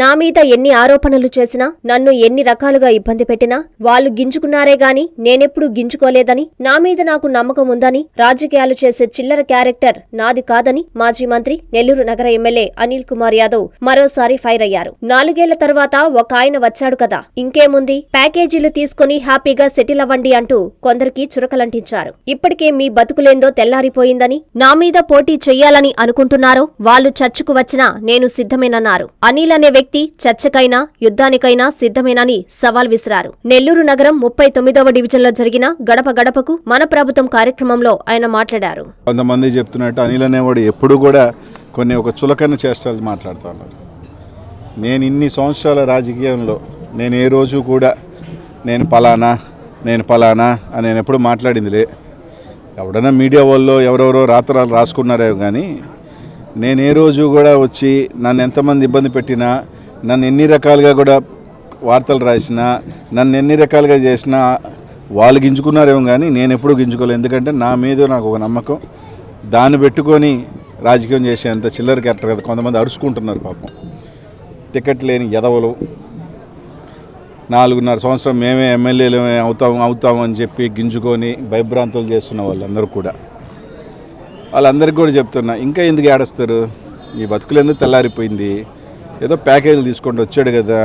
నా మీద ఎన్ని ఆరోపణలు చేసినా నన్ను ఎన్ని రకాలుగా ఇబ్బంది పెట్టినా వాళ్ళు గింజుకున్నారే గాని నేనెప్పుడూ గింజుకోలేదని నా మీద నాకు నమ్మకం ఉందని రాజకీయాలు చేసే చిల్లర క్యారెక్టర్ నాది కాదని మాజీ మంత్రి నెల్లూరు నగర ఎమ్మెల్యే అనిల్ కుమార్ యాదవ్ మరోసారి ఫైర్ అయ్యారు. నాలుగేళ్ళ తర్వాత ఒక ఆయన వచ్చాడు కదా. ఇంకేముంది? ప్యాకేజీలు తీసుకుని హ్యాపీగా సెటిల్ అవ్వండి అంటూ కొందరికి చురకలంటించారు. ఇప్పటికే మీ బతుకులేందో తెల్లారిపోయిందని నా మీద పోటీ చెయ్యాలని అనుకుంటున్నారో వాళ్ళు చర్చకు వచ్చినా నేను సిద్ధమేనన్నారు. అనిల్ అనే వ్యక్తి చర్చకైనా యుద్ధానికైనా సిద్ధమేనని సవాల్ విసిరారు. నెల్లూరు నగరం ముప్పై తొమ్మిదవ డివిజన్లో జరిగిన గడప గడపకు మన ప్రభుత్వం కార్యక్రమంలో ఆయన మాట్లాడారు. కొంతమంది చెప్తున్నట్టు అనిల్ అనేవాడు ఎప్పుడు కూడా కొన్ని ఒక చులకన చేష్టలు మాట్లాడుతూ ఉన్నారు నేను ఇన్ని సంవత్సరాల రాజకీయంలో నేను ఏ రోజు కూడా నేను పలానా నేను పలానా అని నేను ఎప్పుడు మాట్లాడిందిలే. ఎవడన్నా మీడియా వాళ్ళు ఎవరెవరో రాత్రాలు రాసుకున్నారే కానీ నేను ఏ రోజు కూడా వచ్చి నన్ను ఎంతమంది ఇబ్బంది పెట్టినా నన్ను ఎన్ని రకాలుగా కూడా వార్తలు రాసినా నన్ను ఎన్ని రకాలుగా చేసినా వాళ్ళు గింజుకున్నారేమో కానీ నేను ఎప్పుడూ గింజుకోలేదు. ఎందుకంటే నా మీద నాకు ఒక నమ్మకం. దాన్ని పెట్టుకొని రాజకీయం చేసేంత చిల్లర క్యారెక్టర్ కదా కొంతమంది అరుచుకుంటున్నారు పాపం. టికెట్ లేని ఎదవలు నాలుగున్నర సంవత్సరం మేమే ఎమ్మెల్యేలు అవుతాం అవుతాం అని చెప్పి గింజుకొని భయభ్రాంతులు చేస్తున్న వాళ్ళందరూ కూడా. వాళ్ళందరికీ కూడా చెప్తున్నా ఇంకా ఎందుకు ఏడుస్తారు? ఈ బతుకులు ఎందుకు తెల్లారిపోయింది? ఏదో ప్యాకేజీలు తీసుకోండి వచ్చాడు కదా.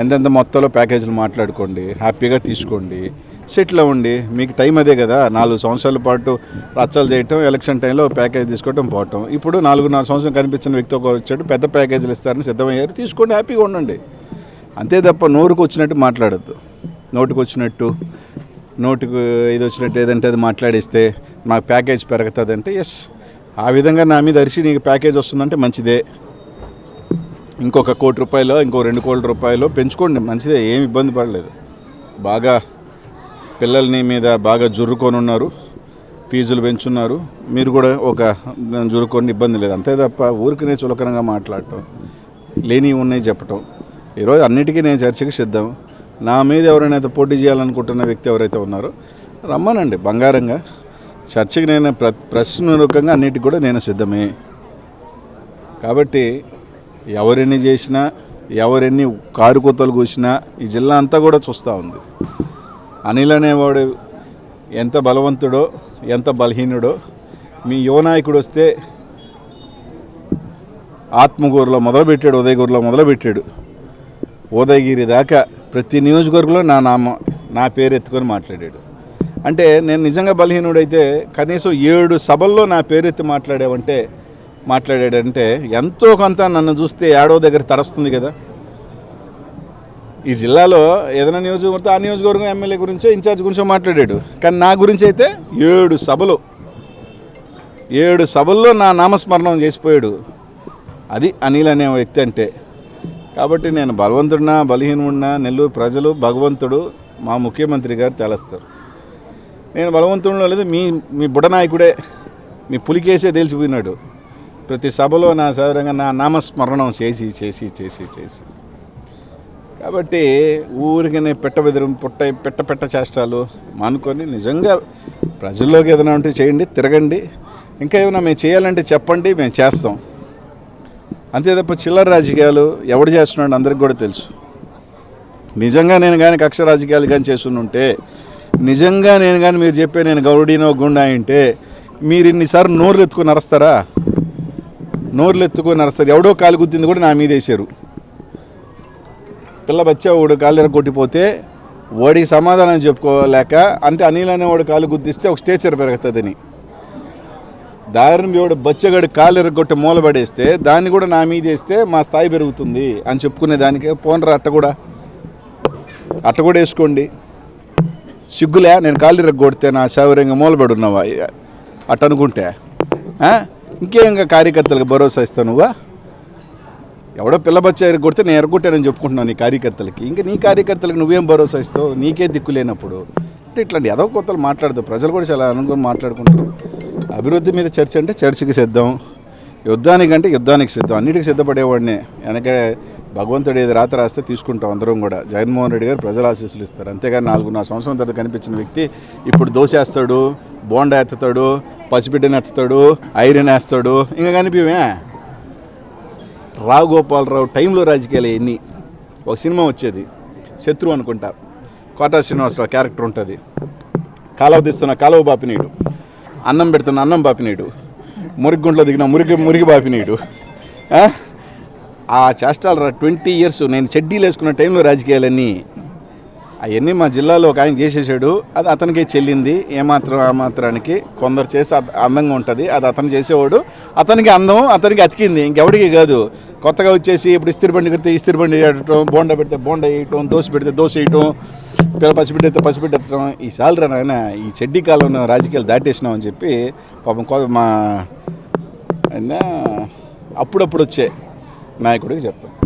ఎంతెంత మొత్తంలో ప్యాకేజీలు మాట్లాడుకోండి హ్యాపీగా తీసుకోండి. సెటిల్ అవ్వండి. మీకు టైం అదే కదా. నాలుగు సంవత్సరాల పాటు రచ్చలు చేయటం ఎలక్షన్ టైంలో ప్యాకేజ్ తీసుకోవటం పోవటం. ఇప్పుడు నాలుగున్నర సంవత్సరం కనిపించిన వ్యక్తి ఒక వచ్చాడు పెద్ద ప్యాకేజీలు ఇస్తారని సిద్ధమయ్యారు. తీసుకోండి హ్యాపీగా ఉండండి. అంతే తప్ప నోరుకు వచ్చినట్టు మాట్లాడద్దు. నోటికి వచ్చినట్టు నోటికి ఇది వచ్చినట్టు ఏదంటే అది మాట్లాడిస్తే నాకు ప్యాకేజ్ పెరుగుతుంది అంటే ఎస్ ఆ విధంగా నా మీద అరిసి నీకు ప్యాకేజ్ వస్తుందంటే మంచిదే. ఇంకొక కోటి రూపాయలు ఇంకో రెండు కోట్ల రూపాయలు పెంచుకోండి. మంచిదే ఏమి ఇబ్బంది పడలేదు. బాగా పిల్లల్ని మీద బాగా జుర్రుకొని ఉన్నారు ఫీజులు పెంచున్నారు. మీరు కూడా ఒక జురుకొని ఇబ్బంది లేదు. అంతే తప్ప ఊరికనే చులకనంగా మాట్లాడటం లేని ఉన్నాయి చెప్పటం. ఈరోజు అన్నిటికీ నేను చర్చకు సిద్ధం. నా మీద ఎవరైనా అయితే పోటీ చేయాలనుకుంటున్న వ్యక్తి ఎవరైతే ఉన్నారో రమ్మనండి బంగారంగా. చర్చకి నేను ప్ర ప్రశ్నరూపంగా అన్నిటికి కూడా నేను సిద్ధమే. కాబట్టి ఎవరెన్ని చేసినా ఎవరెన్ని కారుకోతలు కూసినా ఈ జిల్లా అంతా కూడా చూస్తూ ఉంది. అనిల్ అనేవాడు ఎంత బలవంతుడో ఎంత బలహీనుడో మీ యువనాయకుడు వస్తే ఆత్మగూరులో మొదలుపెట్టాడు ఉదయగూరులో మొదలుపెట్టాడు. ఉదయగిరి దాకా ప్రతి నియోజకవర్గంలో నా నామ నా పేరు ఎత్తుకొని మాట్లాడాడు. అంటే నేను నిజంగా బలహీనుడైతే కనీసం ఏడు సభల్లో నా పేరు ఎత్తి మాట్లాడావంటే మాట్లాడాడంటే ఎంతో కొంత నన్ను చూస్తే ఏడో దగ్గర తరస్తుంది కదా. ఈ జిల్లాలో ఏదైనా నియోజకవర్గం ఆ నియోజకవర్గం ఎమ్మెల్యే గురించో ఇన్ఛార్జ్ గురించో మాట్లాడాడు. కానీ నా గురించి అయితే ఏడు సభలు ఏడు సభల్లో నా నామస్మరణం చేసిపోయాడు. అది అనిల్ అనే వ్యక్తి అంటే. కాబట్టి నేను బలవంతుడినా బలహీనుడినా నెల్లూరు ప్రజలు భగవంతుడు మా ముఖ్యమంత్రి గారు తెలుస్తారు. నేను బలవంతుడిలో లేదు మీ మీ బుడనాయకుడే మీ పులికేసే తేల్చిపోయినాడు. ప్రతి సభలో నా సౌరంగా నా నామస్మరణం చేసి చేసి చేసి చేసి. కాబట్టి ఊరికనే పెట్ట బెదిరం పుట్ట పెట్ట పెట్ట చేష్టాలు మానుకొని నిజంగా ప్రజల్లోకి ఏదైనా ఉంటే చేయండి తిరగండి. ఇంకా ఏమైనా మేము చేయాలంటే చెప్పండి మేము చేస్తాం. అంతే తప్ప చిల్లర రాజకీయాలు ఎవడు చేస్తున్నాడు అందరికి కూడా తెలుసు. నిజంగా నేను కానీ కక్ష రాజకీయాలు కానీ చేస్తుంటే నిజంగా నేను కానీ మీరు చెప్పే నేను గౌడీనో గుండా అంటే మీరు ఇన్నిసార్లు నోర్లు ఎత్తుకుని నరస్తారా నోర్లు ఎత్తుకొని నరస్తారు ఎవడో కాలు గుద్దింది కూడా నా మీద వేసారు పిల్ల బచ్చా వాడు కాలు కొట్టిపోతే వాడికి సమాధానం చెప్పుకోలేక అంటే అనిల్ అనేవాడు కాలు గుద్దిస్తే ఒక స్టేచర్ పెరుగుతుందని. దారిని వాడు బచ్చగాడు కాలు ఎరగొట్టి మూలబడేస్తే దాన్ని కూడా నా మీద వేస్తే మా స్థాయి పెరుగుతుంది అని చెప్పుకునే దానికి పోనరా అట్ట కూడా? అట్ట కూడా వేసుకోండి. సిగ్గులే నేను కాలు ఎరగొడితే నా శౌర్యంగా మూలబడి ఉన్నావా? అట్ట అనుకుంటే ఇంకేం కార్యకర్తలకు భరోసా ఇస్తావు నువ్వా? ఎవడో పిల్లబచ్చ ఎరగొడితే నేను ఎరగొట్టానని చెప్పుకుంటున్నాను నీ కార్యకర్తలకి. ఇంకా నీ కార్యకర్తలకు నువ్వేం భరోసా ఇస్తావు? నీకే దిక్కు లేనప్పుడు. అంటే ఇట్లాంటి ఏదో కొత్తలు మాట్లాడదు. ప్రజలు కూడా చాలా అనుకుని మాట్లాడుకుంటారు. అభివృద్ధి మీద చర్చ అంటే చర్చకి సిద్ధం. యుద్ధానికంటే యుద్ధానికి సిద్ధం. అన్నిటికి సిద్ధపడేవాడినే. వెనక భగవంతుడు ఏది రాత రాస్తే తీసుకుంటాం అందరం కూడా. జగన్మోహన్ రెడ్డి గారు ప్రజల ఆశీస్సులు ఇస్తారు. అంతేగాని నాలుగున్నర సంవత్సరం తర్వాత కనిపించిన వ్యక్తి ఇప్పుడు దోసేస్తాడు బోండా ఎత్తుతాడు పసిబిడ్డని ఎత్తుతాడు ఐరన్ వేస్తాడు ఇంకా కనిపించమే రావు గోపాలరావు టైంలో రాజకీయాలు ఎన్ని? ఒక సినిమా వచ్చేది శత్రు అనుకుంటా. కోటా శ్రీనివాసరావు క్యారెక్టర్ ఉంటుంది. కాలువ తీస్తున్న కాలువ బాపినీడు. అన్నం పెడుతున్న అన్నం బాపినీడు. మురిగుంట్లో దిగిన మురిగి మురిగి బాపినీడు. ఆ? ఆ చేష్టాలు రా ట్వంటీ ఇయర్స్ నేను చెడ్డీలు వేసుకున్న టైంలో రాజకీయాలన్నీ అవన్నీ మా జిల్లాలో ఒక ఆయన చేసేసాడు. అది అతనికే చెల్లింది. ఏమాత్రం ఆ మాత్రానికి కొందరు చేసి అందంగా ఉంటుంది. అది అతను చేసేవాడు. అతనికి అందం అతనికి అతికింది. ఇంకెవడికి కాదు. కొత్తగా వచ్చేసి ఇప్పుడు ఇస్తిరి బండి కడితే ఇస్త్రీ బండి వేయటం బోండా పెడితే బోండా వేయటం దోశ పెడితే దోశ వేయటం పిల్ల పసిబిడ్డ అయితే పసిబిడ్డ ఎత్తడం. ఈ సాలరా నాయన ఈ చెడ్డీ కాలంలో రాజకీయాలు దాటేసినాం అని చెప్పి పాపం కొ- మా అయినా అప్పుడప్పుడు వచ్చే నాయకుడికి చెప్తాం.